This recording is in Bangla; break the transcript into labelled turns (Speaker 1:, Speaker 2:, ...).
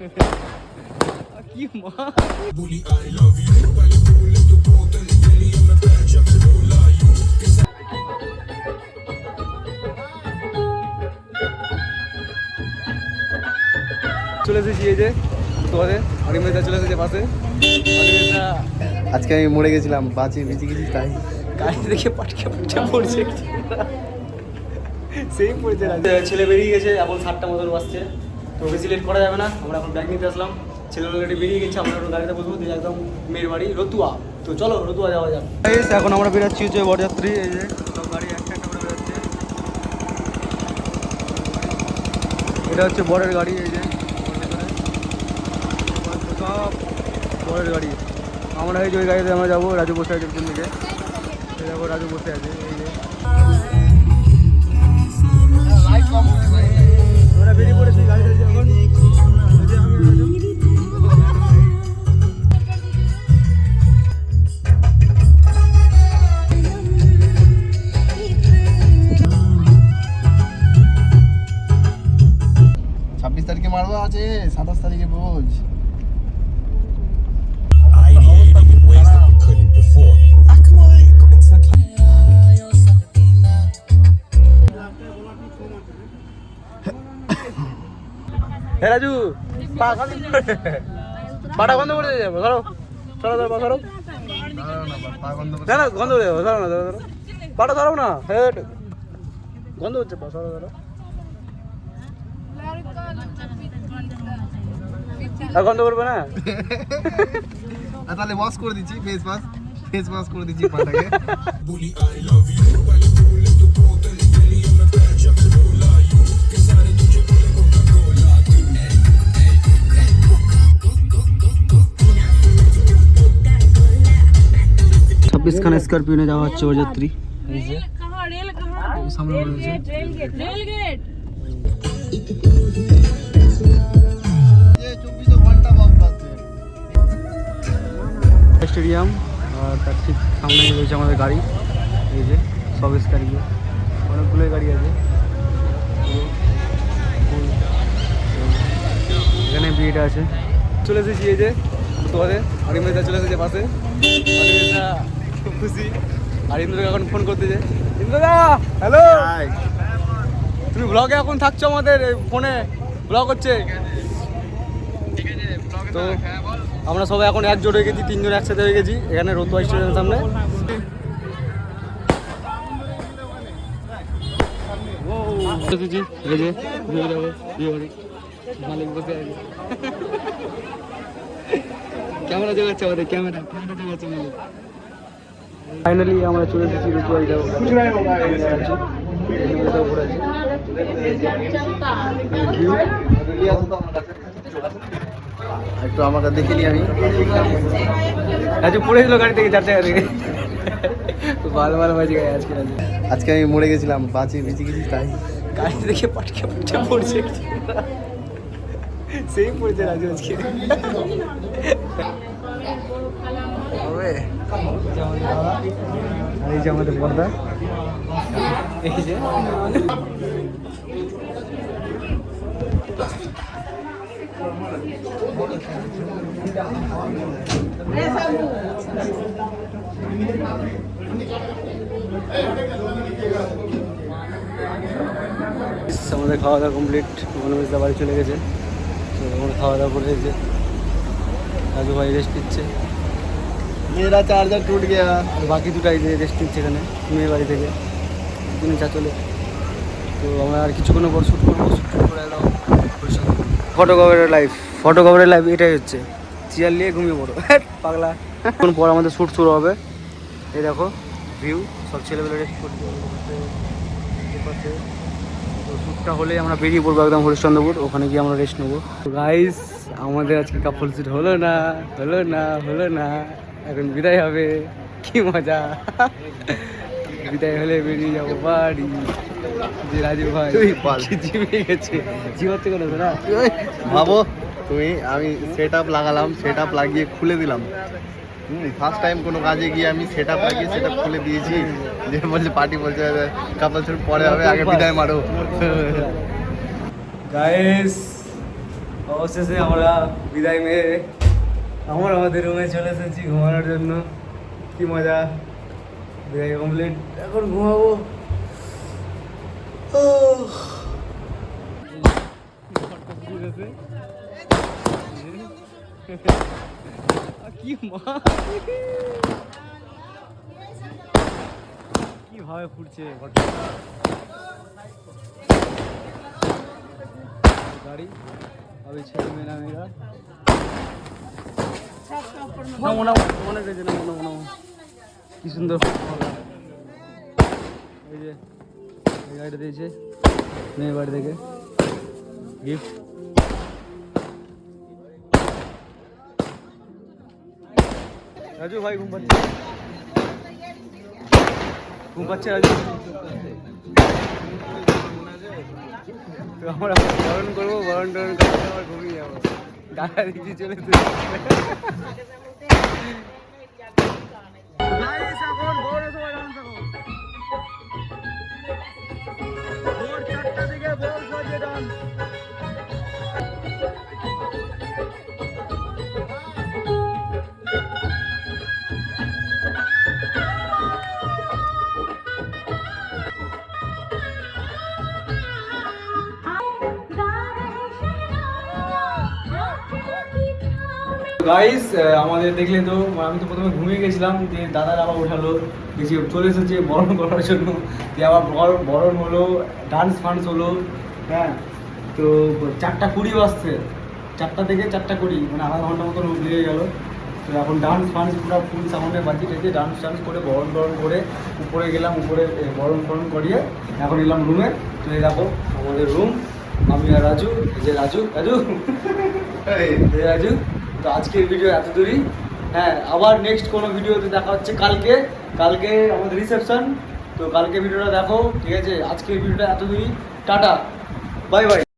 Speaker 1: কি মা চলে এসেছি এই যে তোমাদের অনিমেদা চলে এসেছে পাশে।
Speaker 2: আজকে আমি মরে গেছিলাম বাঁচিয়ে বেঁচে গেছি তাই।
Speaker 1: গাড়ি দেখে পাটকে পাটকে পড়ছে সেই পড়ছে ছেলে বেরিয়ে গেছে এখন সাতটা মতন বাসছে তো বেশি লেট করা যাবে না। আমরা এখন ব্যাগ নিতে আসলাম। ছেলে অলরেডি বেরিয়ে গেছে আমরা এখন গাড়িতে বসবো। দিয়ে একদম মেয়ের বাড়ি রতুয়া। তো চলো রতুয়া যাওয়া যাক। এখন আমরা বেরোচ্ছি হচ্ছে বরযাত্রী এই যে। সব গাড়ি একটা একটা করে বেরোচ্ছে এটা হচ্ছে বরের গাড়ি এই যে। সব বরের গাড়ি। আমরা এই যে ওই গাড়িতে আমরা যাব রাজু বসে আছে পিছন দিকে। দেখো রাজু বসে আছে এই যে। আমরা বেরিয়ে পড়েছি গাড়িতে।
Speaker 2: আছে সাতাশ তারিখে বোঝ
Speaker 3: ideated in ways that we couldn't before. It's like
Speaker 1: হে রাজু পা বন্ধ করে পাটা বন্ধ করে যাবো ধরো ধরো ধরো পা ধরো না না গন্ধ করে যাবো ধরো না ধরো ধরো পাটা ধরো না হেট গন্ধ হচ্ছে পা ধরো এখন তো করবে না
Speaker 2: তাহলে ওয়াশ করে দিচ্ছি ফেস ওয়াশ ফেস ওয়াশ করে দিচ্ছি পাটাকে
Speaker 1: বলি আই লাভ ইউ বলে বলে তো
Speaker 4: বোতল গলি আমি
Speaker 1: প্যাচ
Speaker 4: আপ
Speaker 1: রোলা ইউ
Speaker 4: কে সারে তুঝে বলে কোকা
Speaker 2: কোলা তুনে ছাব্বিশ খান
Speaker 1: স্কর্পিও নিয়ে যাওয়া হচ্ছে ওর যাত্রী সামনে rail gate rail gate stadium আর তার ঠিক সামনে রয়েছে আমাদের গাড়ি। এই যে সব স্কারিও অনেকগুলোই গাড়ি আছে। এখানে বিয়েটা আছে। চলে এসেছি এই যে তোমাদের অনিমেদা চলে এসেছে পাশে। খুব খুশি। আর ইন্দ্রকে এখন ফোন করতেছে ইন্দ্রদা হ্যালো তুমি ব্লগে এখন থাকছো আমাদের ফোনে ব্লগ হচ্ছে? তো আমরা সবাই এখন একজোট হয়ে গেছি তিনজন একসাথে হয়ে গেছি এখানে রতুয়া স্টেডিয়ামের সামনে যাব। ক্যামেরা জোগাচ্ছে আমাদের ক্যামেরা ক্যামেরা জোগাচ্ছে মালিক ফাইনালি আমরা চলে এসেছি যাব উপরে আছে View।
Speaker 2: একটু আমাকে দেখে নি আমি।
Speaker 1: রাজু পড়েছিল গাড়ি থেকে চার টাকা থেকে। ভালো ভালো বাজে গায়ে আজকে
Speaker 2: আজকে আমি মরে গেছিলাম বাঁচি বেঁচে গেছি তাই।
Speaker 1: গাড়ি দেখে পাটকে পাটকে পড়ছে। সেই পড়ছে রাজু আজকে।
Speaker 2: হবে।
Speaker 1: আর এই যে আমাদের পর্দা। এই যে। আমাদের খাওয়া দাওয়া কমপ্লিট মনোমিশদা বাড়ি চলে গেছে। তো আমরা খাওয়া দাওয়া করে যে রাজু ভাই রেস্ট নিচ্ছে।
Speaker 2: মেয়েরা চার্জার টুট গিয়া
Speaker 1: বাকি দুটাই রেস্ট নিচ্ছে এখানে মেয়ে বাড়ি থেকে। তিনি চা চলে। তো আমরা আর কিছুক্ষণ পর শ্যুট করব শ্যুট করে একদম ফটো কভারের লাইফ ফটো কভারের লাইফ এটাই হচ্ছে। চেয়ার নিয়ে ঘুমিয়ে পড়ো। পাগলা। কিছুক্ষণ পর আমাদের শ্যুট শুরু হবে। এই দেখো ভিউ সব ছেলেবেলা রেস্ট করছে। তো শ্যুটটা হলে আমরা বেরিয়ে পড়ব একদম হরিশ্চন্দ্রপুর। ওখানে গিয়ে আমরা রেস্ট নেব। তো গাইস আমাদের আজকে কাপল শ্যুট হলো না হলো না হলো না। এখন বিদায় হবে। কি মজা। বিদায় হলে বেরিয়ে যাব বাড়ি। যে রাজু ভাই
Speaker 2: তুই বল।
Speaker 1: জিমে গেছে। জিমাচ্ছে কেন না?
Speaker 2: ভাবো তুমি আমি সেট আপ লাগালাম সেট আপ লাগিয়ে খুলে দিলাম। ফার্স্ট টাইম কোনো কাজে গিয়ে আমি সেট আপ লাগিয়ে সেট আপ খুলে দিয়েছি। যে বলছে পার্টি বলছে কাপল শুট পরে হবে আগে বিদায় মারো।
Speaker 1: গাইস অবশেষে আমরা বিদায় মেরে আমরা আমাদের রুমে চলে এসেছি ঘুমানোর জন্য। কি মজা। কমপ্লিট এখন ঘুমাবো। কি মা? কীভাবে ফুটছে গাড়ি अभी নামো নামো মনে গেছে নামো নামো নামো। কি সুন্দর। এই যে, এই গাড়িটা দিয়েছে। মেয়ে বাড়ি থেকে গিফট রাজু ভাই ঘুম পাচ্ছে। ঘুম পাচ্ছে রাজু। তো আমরা বরণ করব, বরণ টরণ করে আবার ঘুমিয়ে যাব। দাদা দিদি চলে এসেছে। Guys, এখন ভোরের সময় dance এখন। ভোর চারটা থেকে ভোর বাজে dance। গাইস আমাদের দেখলে তো আমি তো প্রথমে ঘুমিয়ে গেছিলাম যে দাদার আবার ওঠালো বেশি চলে এসেছে বরণ করার জন্য দিয়ে আবার বর- বরণ হলো ডান্স ফান্স হলো হ্যাঁ তো চারটা কুড়ি বাজছে চারটা থেকে চারটা কুড়ি মানে আধা ঘণ্টা মতন লেগে গেলো তো এখন ডান্স ফান্স পুরো ফুল সাউন্ডে বাজি রেখে ডান্স টান্স করে বরণ টরণ করে উপরে গেলাম উপরে বরণ ফরণ করিয়ে এখন এলাম রুমে তো এই দেখো আমাদের রুম আমি আর রাজু যে রাজু রাজু রাজু তো আজকের ভিডিও এত দূরই হ্যাঁ আবার নেক্সট কোনো ভিডিওতে দেখা হচ্ছে কালকে। কালকে আমাদের রিসেপশন তো কালকে ভিডিওটা দেখো, ঠিক আছে? আজকের ভিডিওটা এত দূরই টাটা। Bye bye